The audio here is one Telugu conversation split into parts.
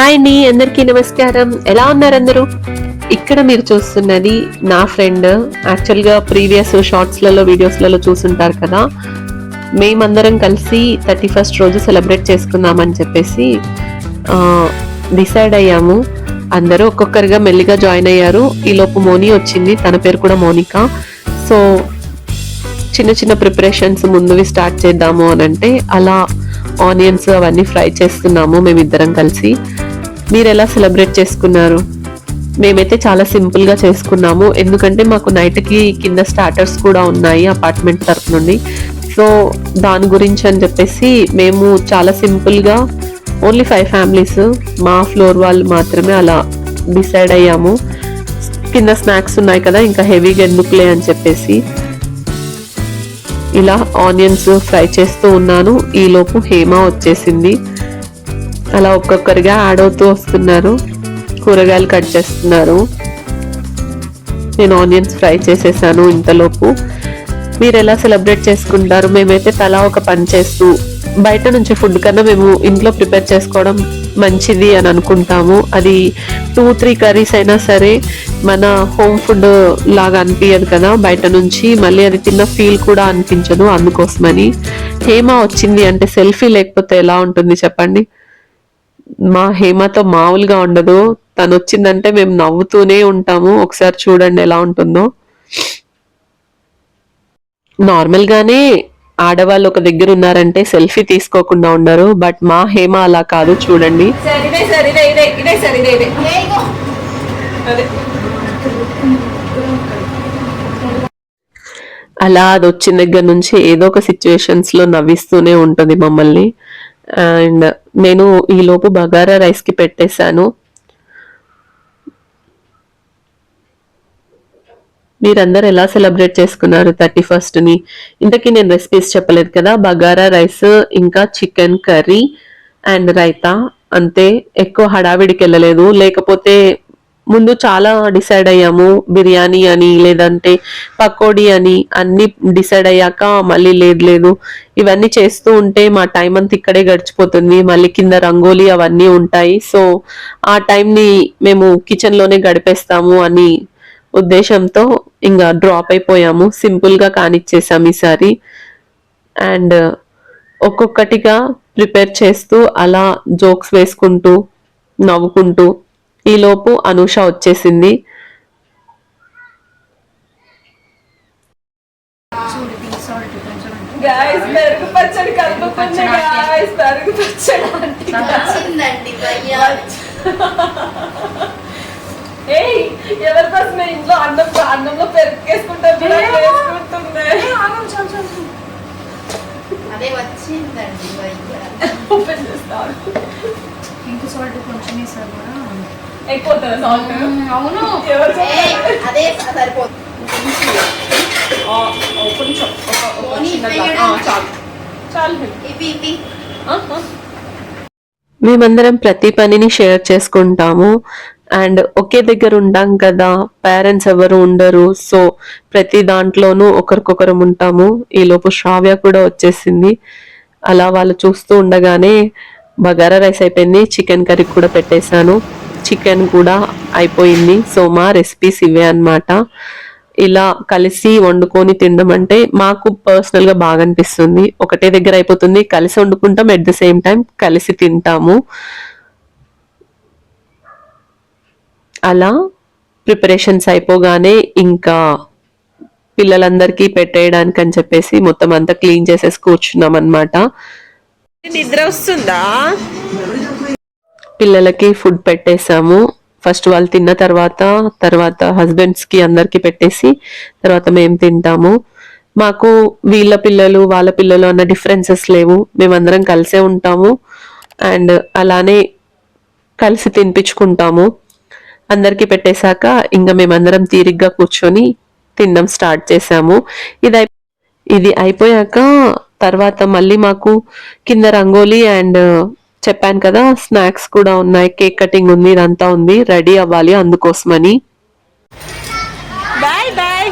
హాయ్ అండి అందరికీ నమస్కారం. ఎలా ఉన్నారు అందరూ ఇక్కడ మీరు చూస్తున్నది నా ఫ్రెండ్. యాక్చువల్గా ప్రీవియస్ షార్ట్స్లలో వీడియోస్లలో చూసుంటారు కదా. మేమందరం కలిసి థర్టీ ఫస్ట్ రోజు సెలబ్రేట్ చేసుకుందామని చెప్పేసి డిసైడ్ అయ్యాము. అందరూ ఒక్కొక్కరిగా మెల్లిగా జాయిన్ అయ్యారు. ఈలోపు మోని వచ్చింది. తన పేరు కూడా మోనిక. సో చిన్న చిన్న ప్రిపరేషన్స్ ముందువి స్టార్ట్ చేద్దాము అని అంటే అలా ఆనియన్స్ అవన్నీ ఫ్రై చేస్తున్నాము మేమిద్దరం కలిసి. మీరు ఎలా సెలబ్రేట్ చేసుకున్నారు? మేమైతే చాలా సింపుల్గా చేసుకున్నాము. ఎందుకంటే మాకు నైట్కి కింద స్టార్టర్స్ కూడా ఉన్నాయి అపార్ట్మెంట్ తరఫు నుండి. సో దాని గురించి అని చెప్పేసి మేము చాలా సింపుల్గా ఓన్లీ ఫైవ్ ఫ్యామిలీస్ మా ఫ్లోర్ వాళ్ళు మాత్రమే అలా డిసైడ్ అయ్యాము. కింద స్నాక్స్ ఉన్నాయి కదా ఇంకా హెవీగా ఎందుకులే అని చెప్పేసి. ఇలా ఆనియన్స్ ఫ్రై చేస్తూ ఉన్నాను. ఈలోపు హేమ వచ్చేసింది. అలా ఒక్కొక్కరిగా ఆడవుతూ వస్తున్నారు. కూరగాయలు కట్ చేస్తున్నారు. నేను ఆనియన్స్ ఫ్రై చేసేసాను ఇంతలోపు. మీరు ఎలా సెలబ్రేట్ చేసుకుంటారు? మేమైతే తలా ఒక పని చేస్తూ బయట నుంచి ఫుడ్ కన్నా మేము ఇంట్లో ప్రిపేర్ చేసుకోవడం మంచిది అని అనుకుంటాము. అది టూ త్రీ కర్రీస్ అయినా సరే మన హోమ్ ఫుడ్ లాగా అనిపించదు కదా బయట నుంచి. మళ్ళీ అది తిన్న ఫీల్ కూడా అనిపించదు అందుకోసమని. హేమ వచ్చింది అంటే సెల్ఫీ లేకపోతే ఎలా ఉంటుంది చెప్పండి? మా హేమతో మామూలుగా ఉండదు. తను వచ్చిందంటే మేము నవ్వుతూనే ఉంటాము. ఒకసారి చూడండి ఎలా ఉంటుందో. నార్మల్ గానే ఆడవాళ్ళు ఒక దగ్గర ఉన్నారంటే సెల్ఫీ తీసుకోకుండా ఉండరు. బట్ మా హేమ అలా కాదు. చూడండి. అలా అది. వచ్చిన దగ్గర నుంచి ఏదో ఒక సిచ్యువేషన్స్లో నవ్విస్తూనే ఉంటుంది మమ్మల్ని. అండ్ నేను ఈలోపు బగారా రైస్కి పెట్టేశాను. మీరందరు ఎలా సెలబ్రేట్ చేసుకున్నారు థర్టీ ఫస్ట్ని ఇంతకీ నేను రెసిపీస్ చెప్పలేదు కదా. బగారా రైస్ ఇంకా చికెన్ కర్రీ అండ్ రైతా. అంతే ఎక్కువ హడావిడికి వెళ్ళలేదు. లేకపోతే ముందు చాలా డిసైడ్ అయ్యాము. బిర్యానీ అని లేదంటే పకోడీ అని అన్ని డిసైడ్ అయ్యాక మళ్ళీ లేదు లేదు. ఇవన్నీ చేస్తూ ఉంటే మా టైం అంతా ఇక్కడే గడిచిపోతుంది. మళ్ళీ కింద రంగోలీ అవన్నీ ఉంటాయి. సో ఆ టైంని మేము కిచెన్లోనే గడిపేస్తాము అని ఉద్దేశంతో ఇంకా డ్రాప్ అయిపోయాము. సింపుల్గా కానిచ్చేసాము కానిచ్చేసాం ఈసారి. అండ్ ఒక్కొక్కటిగా ప్రిపేర్ చేస్తూ అలా జోక్స్ వేసుకుంటూ నవ్వుకుంటూ ఈలోపు అనూష వచ్చేసింది. గాయస్ పెరుగు పచ్చడి కలుపుకుంది గాయస్ పెరుగు పచ్చడి అంటే వచ్చిందండి భయ్యా. ఏయ్ ఎవరి కోసమే ఇంట్లో అన్నం అన్నంలో పెరుగు వేసుకుంటారు చూడండి, వేసుకుంటుంది అదే వచ్చిందండి భయ్యా. ఓపెన్ చేస్తారు ఇంకు సాల్ట్ కొంచెం వేసారు కూడా. సాల్ట్ అవును? అదే సరిపోతుంది. కొంచెం. చాలు. చాలు ఇవి ఇవి. మేమందరం ప్రతి పనిని షేర్ చేసుకుంటాము. అండ్ ఒకే దగ్గర ఉంటాం కదా పేరెంట్స్ ఎవరు ఉండరు. సో ప్రతి దాంట్లోనూ ఒకరికొకరం ఉంటాము. ఈలోపు శ్రావ్య కూడా వచ్చేసింది. అలా వాళ్ళు చూస్తూ ఉండగానే బగారా రైస్ అయిపోయింది చికెన్ కర్రీ కూడా పెట్టేశాను. చికెన్ కూడా అయిపోయింది. సో మా రెసిపీస్ ఇవే అనమాట ఇలా కలిసి వండుకొని తినడం అంటే మాకు పర్సనల్గా బాగా అనిపిస్తుంది. ఒకటే దగ్గర అయిపోతుంది. కలిసి వండుకుంటాం. ఎట్ ద సేమ్ టైం కలిసి తింటాము. అలా ప్రిపరేషన్స్ అయిపోగానే ఇంకా పిల్లలందరికీ పెట్టేయడానికి అని చెప్పేసి మొత్తం అంతా క్లీన్ చేసేసి కూర్చున్నాం అనమాట నిద్ర వస్తుందా? పిల్లలకి ఫుడ్ పెట్టేసాము ఫస్ట్ వాళ్ళు తిన్న తర్వాత తర్వాత హస్బెండ్స్కి అందరికి పెట్టేసి తర్వాత మేము తింటాము. మాకు వీళ్ళ పిల్లలు వాళ్ళ పిల్లలు అన్న డిఫరెన్సెస్ లేవు. మేమందరం కలిసే ఉంటాము. అండ్ అలానే కలిసి తినిపించుకుంటాము. అందరికీ పెట్టేశాక ఇంకా మేమందరం తీరిగ్గా కూర్చొని తినడం స్టార్ట్ చేసాము ఇది అయి- ఇది అయిపోయాక తర్వాత మళ్ళీ మాకు కింద రంగోలీ అండ్ చెప్పాను కదా స్నాక్స్ కూడా ఉన్నాయి కేక్ కటింగ్ ఉంది ఇదంతా ఉంది రెడీ అవ్వాలి అందుకోసమని. బాయ్ బాయ్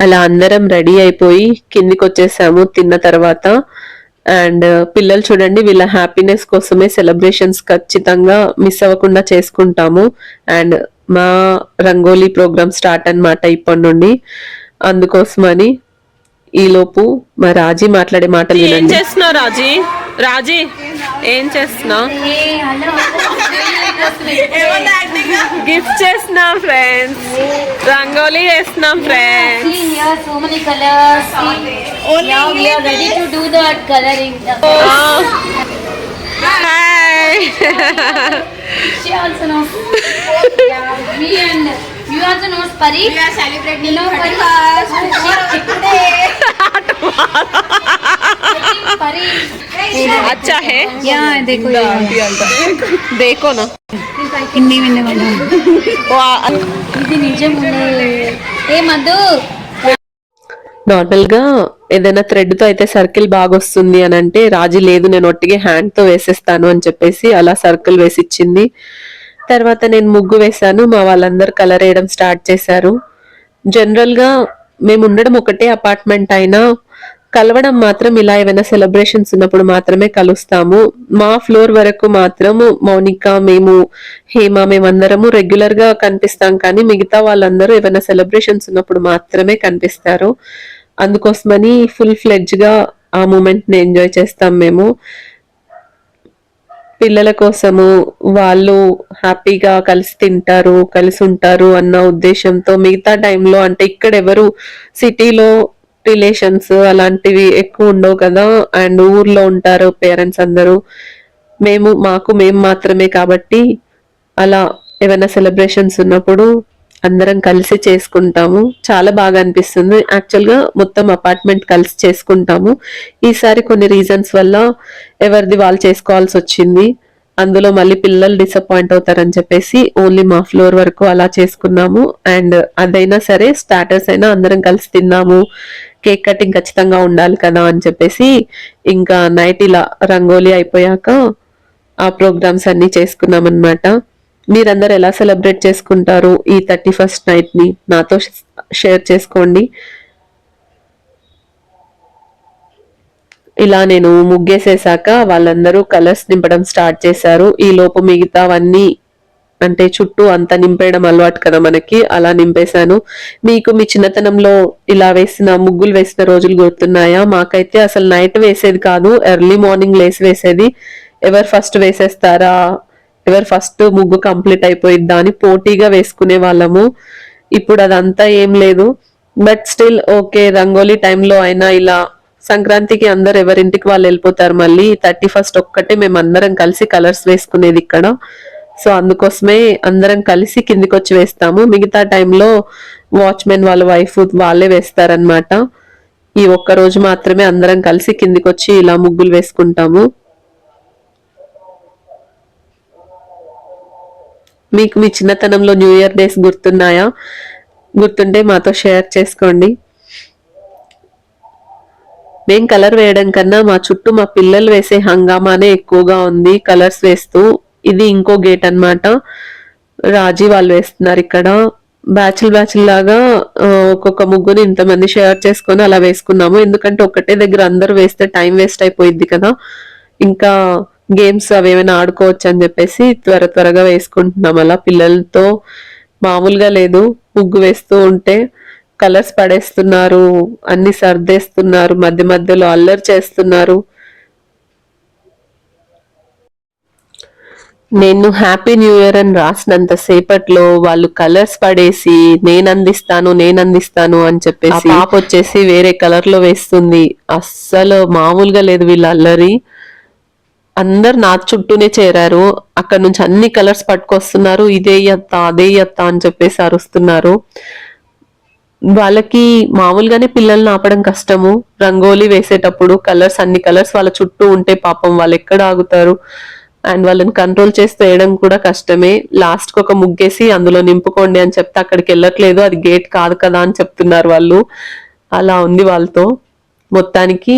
అలా అందరం రెడీ అయిపోయి కిందికి వచ్చేసాము తిన్న తర్వాత అండ్ పిల్లలు చూడండి వీళ్ళ హ్యాపీనెస్ కోసమే సెలబ్రేషన్స్ ఖచ్చితంగా మిస్ అవ్వకుండా చేసుకుంటాము. అండ్ మా రంగోలీ ప్రోగ్రామ్ స్టార్ట్ అన్నమాట ఇప్పటి నుండి. అందుకోసమని ఈలోపు మా రాజీ మాట్లాడే మాటలు ఏం చేస్తున్నావు రాజీ? రాజీ ఏం చేస్తున్నావు? గిఫ్ట్ చేస్తున్నాం ఫ్రెండ్స్ రంగోలీ చేస్తున్నాం friends See here, so many colors. See, now we are ready to do that coloring. Hi She also knows. yeah, me and you also knows Pari. We are celebrating. You know Pari. Pari. అచ్చా హే Yeah, देखो హిందీ విన్నవాడు వా- ఇది నిజం ఏ మధు నార్మల్గా ఏదైనా థ్రెడ్తో అయితే సర్కిల్ బాగా వస్తుంది అని అంటే రాజీ లేదు నేను ఒట్టిగే హ్యాండ్తో వేసేస్తాను అని చెప్పేసి అలా సర్కిల్ వేసి ఇచ్చింది తర్వాత నేను ముగ్గు వేశాను మా వాళ్ళందరూ కలర్ వేయడం స్టార్ట్ చేశారు. జనరల్గా మేము ఉండడం ఒకటే అపార్ట్మెంట్ అయినా కలవడం మాత్రం ఇలా ఏమైనా సెలబ్రేషన్స్ ఉన్నప్పుడు మాత్రమే కలుస్తాము. మా ఫ్లోర్ వరకు మాత్రం మౌనిక మేము హేమ మేమందరము రెగ్యులర్గా కనిపిస్తాం. కానీ మిగతా వాళ్ళందరూ ఏమైనా సెలబ్రేషన్స్ ఉన్నప్పుడు మాత్రమే కనిపిస్తారు. అందుకోసమని ఫుల్ ఫ్లెడ్జ్గా ఆ మూమెంట్ని ఎంజాయ్ చేస్తాం మేము. పిల్లల కోసము వాళ్ళు హ్యాపీగా కలిసి తింటారు కలిసి ఉంటారు అన్న ఉద్దేశంతో మిగతా టైంలో అంటే ఇక్కడ ఎవరు సిటీలో రిలేషన్స్ అలాంటివి ఎక్కువ ఉండవు కదా. అండ్ ఊర్లో ఉంటారు పేరెంట్స్ అందరూ. మేము మాకు మేము మాత్రమే కాబట్టి అలా ఏమైనా సెలబ్రేషన్స్ ఉన్నప్పుడు అందరం కలిసి చేసుకుంటాము. చాలా బాగా అనిపిస్తుంది. యాక్చువల్గా మొత్తం అపార్ట్మెంట్ కలిసి చేసుకుంటాము. ఈసారి కొన్ని రీజన్స్ వల్ల ఎవరిది వాళ్ళు చేసుకోవాల్సి వచ్చింది. అందులో మళ్ళీ పిల్లలు డిసప్పాయింట్ అవుతారని చెప్పేసి ఓన్లీ మా ఫ్లోర్ వరకు అలా చేసుకున్నాము. అండ్ అదైనా సరే స్టార్టర్స్ అయినా అందరం కలిసి తిన్నాము. కేక్ కటింగ్ ఖచ్చితంగా ఉండాలి కదా అని చెప్పేసి ఇంకా నైట్ ఇలా రంగోలీ అయిపోయాక ఆ ప్రోగ్రామ్స్ అన్ని చేసుకున్నాం అనమాట మీరందరూ ఎలా సెలబ్రేట్ చేసుకుంటారు ఈ థర్టీ ఫస్ట్ నైట్ని? నాతో షేర్ చేసుకోండి. ఇలా నేను ముగ్గేసేసాక వాళ్ళందరూ కలర్స్ నింపడం స్టార్ట్ చేశారు. ఈ లోపు మిగతావన్నీ అంటే చుట్టూ అంతా నింపేయడం అలవాటు కదా మనకి అలా నింపేశాను. మీకు మీ చిన్నతనంలో ఇలా వేసిన ముగ్గులు వేసిన రోజులు గుర్తున్నాయా? మాకైతే అసలు నైట్ వేసేది కాదు ఎర్లీ మార్నింగ్ లేసి వేసేది. ఎవరు ఫస్ట్ వేసేస్తారా? ఎవరు ఫస్ట్ ముగ్గు కంప్లీట్ అయిపోయిద్దా అని పోటీగా వేసుకునే వాళ్ళము. ఇప్పుడు అదంతా ఏం లేదు. బట్ స్టిల్ ఓకే రంగోలీ టైంలో అయినా ఇలా సంక్రాంతికి అందరు ఎవరింటికి వాళ్ళు వెళ్ళిపోతారు మళ్ళీ. థర్టీ ఫస్ట్ ఒక్కటే మేము అందరం కలిసి కలర్స్ వేసుకునేది ఇక్కడ. సో అందుకోసమే అందరం కలిసి కిందికి వచ్చి వేస్తాము. మిగతా టైంలో వాచ్మెన్ వాళ్ళ వైఫ్ వాళ్ళే వేస్తారనమాట ఈ ఒక్క రోజు మాత్రమే అందరం కలిసి కిందికి వచ్చి ఇలా ముగ్గులు వేసుకుంటాము. మీకు మీ చిన్నతనంలో న్యూ ఇయర్ డేస్ గుర్తున్నాయా? గుర్తుంటే మాతో షేర్ చేసుకోండి. మేం కలర్ వేయడం కన్నా మా చుట్టూ మా పిల్లలు వేసే హంగామానే ఎక్కువగా ఉంది కలర్స్ వేస్తూ. ఇది ఇంకో గేట్ అన్నమాట. రాజీ వాళ్ళు వేస్తున్నారు ఇక్కడ. బ్యాచ్లు బ్యాచ్లు లాగా ఒక్కొక్క ముగ్గుని ఇంతమంది షేర్ చేసుకొని అలా వేసుకున్నాము. ఎందుకంటే ఒకటే దగ్గర అందరూ వేస్తే టైం వేస్ట్ అయిపోయింది కదా. ఇంకా గేమ్స్ అవి ఏమైనా ఆడుకోవచ్చు అని చెప్పేసి త్వర త్వరగా వేసుకుంటున్నాం అలా. పిల్లలతో మామూలుగా లేదు. ముగ్గు వేస్తూ ఉంటే కలర్స్ పడేస్తున్నారు. అన్ని సర్దేస్తున్నారు. మధ్య మధ్యలో అల్లరి చేస్తున్నారు. నేను హ్యాపీ న్యూ ఇయర్ అని రాసినంత సేపట్లో వాళ్ళు కలర్స్ పడేసి నేను అందిస్తాను నేను అందిస్తాను అని చెప్పేసి పాప వచ్చేసి వేరే కలర్లో వేస్తుంది. అస్సలు మామూలుగా లేదు వీళ్ళ అల్లరి. అందరు నా చుట్టూనే చేరారు. అక్కడ నుంచి అన్ని కలర్స్ పట్టుకొస్తున్నారు. ఇదే అత్త అదే అత్త అని చెప్పేసి అరుస్తున్నారు. వాళ్ళకి మామూలుగానే పిల్లల్ని ఆపడం కష్టము. రంగోలీ వేసేటప్పుడు కలర్స్ అన్ని కలర్స్ వాళ్ళ చుట్టూ ఉంటే పాపం వాళ్ళు ఎక్కడ ఆగుతారు? అండ్ వాళ్ళని కంట్రోల్ చేసి వేయడం కూడా కష్టమే. లాస్ట్కి ఒక ముగ్గేసి అందులో నింపుకోండి అని చెప్తే అక్కడికి వెళ్ళట్లేదు. అది గేట్ కాదు కదా అని చెప్తున్నారు వాళ్ళు. అలా ఉంది వాళ్ళతో. మొత్తానికి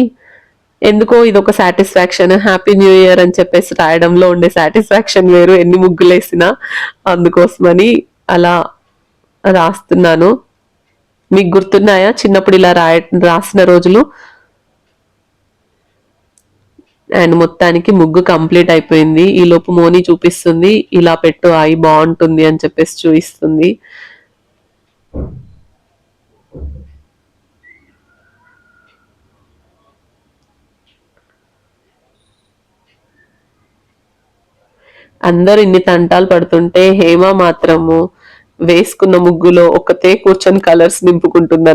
ఎందుకో ఇది ఒక సాటిస్ఫాక్షన్ హ్యాపీ న్యూ ఇయర్ అని చెప్పేసి రాయడంలో ఉండే సాటిస్ఫాక్షన్ వేరు. ఎన్ని ముగ్గులేసినా అందుకోసమని అలా రాస్తున్నాను. మీకు గుర్తున్నాయా? చిన్నప్పుడు ఇలా రాయ రాసిన రోజులు? అండ్ మొత్తానికి ముగ్గు కంప్లీట్ అయిపోయింది. ఈ లోపు మోని చూపిస్తుంది ఇలా పెట్టు అయి బాగుంటుంది అని చెప్పేసి చూపిస్తుంది. అందరు ఇన్ని తంటాలు పడుతుంటే హేమ మాత్రము వేసుకున్న ముగ్గులో ఒకతే కూర్చొని కలర్స్ నింపుకుంటుంది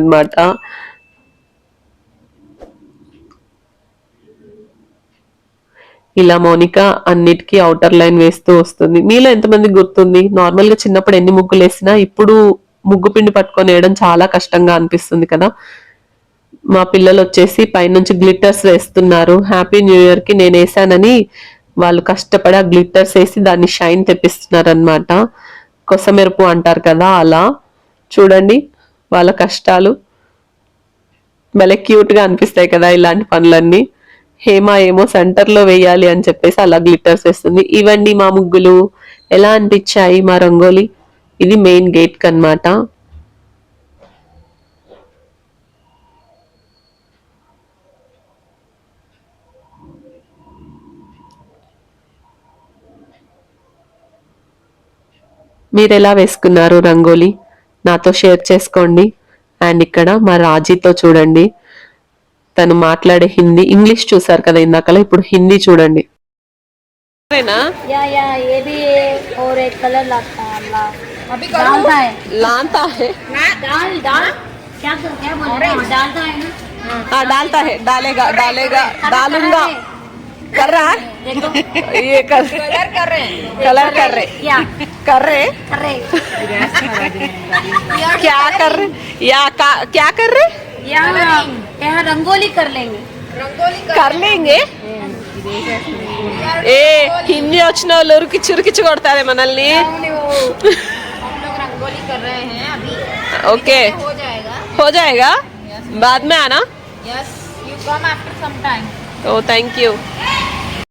ఇలా మౌనిక అన్నిటికీ అవుటర్ లైన్ వేస్తూ వస్తుంది. మీలో ఎంతమంది గుర్తుంది? నార్మల్గా చిన్నప్పుడు ఎన్ని ముగ్గులు వేసినా ఇప్పుడు ముగ్గు పిండి పట్టుకొని వేయడం చాలా కష్టంగా అనిపిస్తుంది కదా. మా పిల్లలు వచ్చేసి పైనుంచి గ్లిట్టర్స్ వేస్తున్నారు. హ్యాపీ న్యూ ఇయర్కి నేను వేసానని వాళ్ళు కష్టపడి ఆ గ్లిట్టర్స్ వేసి దాన్ని షైన్ తెప్పిస్తున్నారు అనమాట కొసమెరుపు అంటారు కదా అలా. చూడండి వాళ్ళ కష్టాలు. భలే క్యూట్గా అనిపిస్తాయి కదా ఇలాంటి పనులన్నీ. హేమ ఏమో సెంటర్లో వేయాలి అని చెప్పేసి అలా గ్లిటర్స్ వేస్తుంది. ఇవండి మా ముగ్గులు. ఎలా అనిపించాయి మా రంగోలి? ఇది మెయిన్ గేట్ కనమాట మీరు ఎలా వేసుకున్నారు రంగోలి? నాతో షేర్ చేసుకోండి. అండ్ ఇక్కడ మా రాజీతో చూడండి. తను మాట్లాడే హిందీ ఇంగ్లీష్ చూసారు కదా ఇందాకలా ఇప్పుడు హిందీ చూడండి या या ये भी है और एक कलर लाता है ला अभी डालता है लाता है दाल दाल क्या क्या बोल रहे हो डालता है ना हाँ डालता है डालेगा डालेगा डालूंगा कर रहा है देखो ये कर कलर कर रहे हैं कलर कर रहे या कर रहे कर रहे क्या कर रहे या का, क्या कर रहे यहाँ यहाँ रंगोली कर लेंगे रंगोली कर लेंगे ఏ హిందీ వచ్చిన వాళ్ళు ఉరికి చురికిచ్చి కొడతారే మనల్ని हम लोग रंगोली कर रहे हैं अभी ओके हो जाएगा हो जाएगा बाद में आना yes you come after some time oh thank you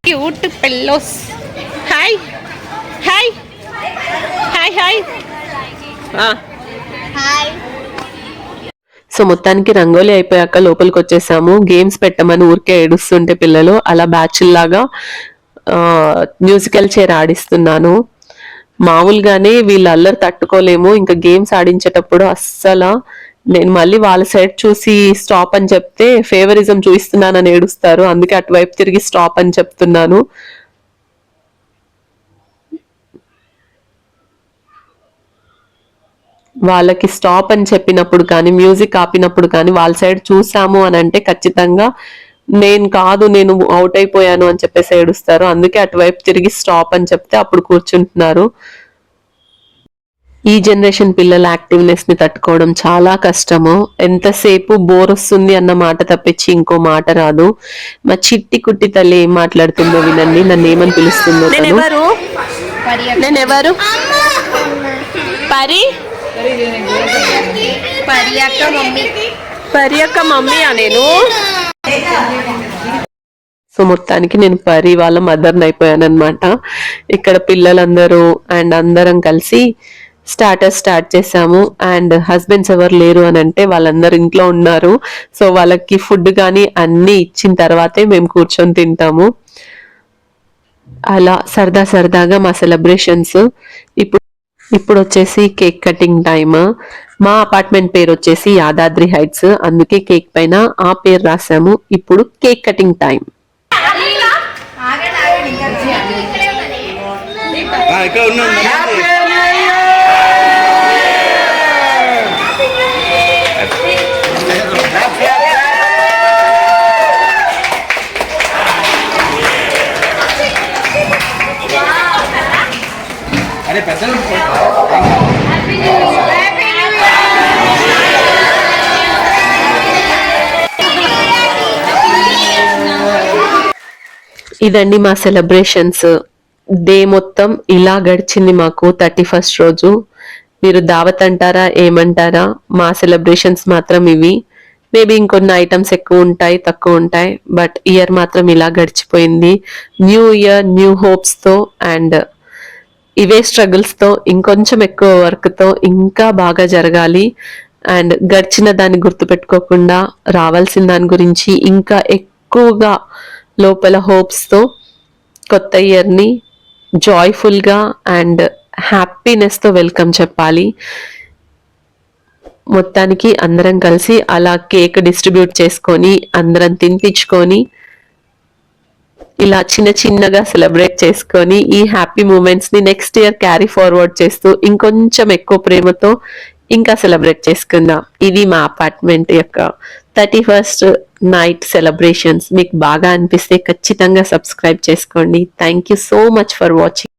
cute pillows hi hi hi hi hi so మొత్తానికి రంగోలీ అయిపోయాక లోపలికి వచ్చేసాము గేమ్స్ పెట్టమని ఊరికే ఏడుస్తుంటే పిల్లలు అలా బ్యాచ్ లాగా మ్యూజికల్ చైర్ ఆడిస్తున్నాను. మామూలుగానే వీళ్ళు అల్లరి తట్టుకోలేము. ఇంకా గేమ్స్ ఆడించేటప్పుడు అస్సలు నేను మళ్ళీ వాళ్ళ సైడ్ చూసి స్టాప్ అని చెప్తే ఫేవరిజం చూపిస్తున్నానని ఏడుస్తారు. అందుకే అటువైపు తిరిగి స్టాప్ అని చెప్తున్నాను. వాళ్ళకి స్టాప్ అని చెప్పినప్పుడు కానీ మ్యూజిక్ ఆపినప్పుడు కానీ వాళ్ళ సైడ్ చూసాము అని అంటే ఖచ్చితంగా నేను కాదు నేను అవుట్ అయిపోయాను అని చెప్పేసి ఏడుస్తారు. అందుకే అటువైపు తిరిగి స్టాప్ అని చెప్తే అప్పుడు కూర్చుంటున్నారు. ఈ జనరేషన్ పిల్లల యాక్టివ్నెస్ని తట్టుకోవడం చాలా కష్టము. ఎంతసేపు బోర్ వస్తుంది అన్న మాట తప్పించి ఇంకో మాట రాదు. మా చిట్టి కుట్టి తల్లి ఏం మాట్లాడుతుందో వినండి. నన్ను ఏమని పిలుస్తుందో నేను ఎవరు పరి? పరియక్క మమ్మీ. మమ్మీ నేను. సో మొత్తానికి నేను పరి వాళ్ళ మదర్ని అయిపోయాను అనమాట ఇక్కడ పిల్లలందరూ అండ్ అందరం కలిసి స్టార్టర్స్ స్టార్ట్ చేసాము అండ్ హస్బెండ్స్ ఎవరు లేరు అని అంటే వాళ్ళందరు ఇంట్లో ఉన్నారు. సో వాళ్ళకి ఫుడ్ కానీ అన్నీ ఇచ్చిన తర్వాతే మేము కూర్చొని తింటాము. అలా సరదా సరదాగా మా సెలబ్రేషన్స్ ఇప్పుడు ఇప్పుడు వచ్చేసి కేక్ కటింగ్ టైమ్. మా అపార్ట్మెంట్ పేరు వచ్చేసి యాదాద్రి హైట్స్. అందుకే కేక్ పైన ఆ పేరు రాసాము ఇప్పుడు కేక్ కటింగ్ టైం ఇక్కడ ఇదండి మా సెలబ్రేషన్స్ డే మొత్తం ఇలా గడిచింది మాకు థర్టీ ఫస్ట్ రోజు. మీరు దావత్ అంటారా ఏమంటారా? మా సెలబ్రేషన్స్ మాత్రం ఇవి. మేబీ ఇంకొన్ని ఐటమ్స్ ఎక్కువ ఉంటాయి తక్కువ ఉంటాయి బట్ ఇయర్ మాత్రం ఇలా గడిచిపోయింది. న్యూ ఇయర్ న్యూ హోప్స్తో అండ్ ఇవే స్ట్రగుల్స్తో ఇంకొంచెం ఎక్కువ వర్క్తో ఇంకా బాగా జరగాలి. అండ్ గడిచిన దాన్ని గుర్తుపెట్టుకోకుండా రావాల్సిన దాని గురించి ఇంకా ఎక్కువగా లోపల హోప్స్తో కొత్త ఇయర్ని జాయ్ఫుల్గా అండ్ హ్యాపీనెస్తో వెల్కమ్ చెప్పాలి. మొత్తానికి అందరం కలిసి అలా కేక్ డిస్ట్రిబ్యూట్ చేసుకొని అందరం తినిపించుకొని ఇలా చిన్న చిన్నగా సెలబ్రేట్ చేసుకొని ఈ హ్యాపీ మూమెంట్స్ని నెక్స్ట్ ఇయర్ క్యారీ ఫార్వర్డ్ చేస్తూ ఇంకొంచెం ఎక్కువ ప్రేమతో ఇంకా సెలబ్రేట్ చేసుకుందాం. ఇది మా అపార్ట్మెంట్ యొక్క థర్టీ ఫస్ట్ నైట్ సెలబ్రేషన్స్. మీకు బాగా అనిపిస్తే ఖచ్చితంగా సబ్స్క్రైబ్ చేసుకోండి. Thank you so much for watching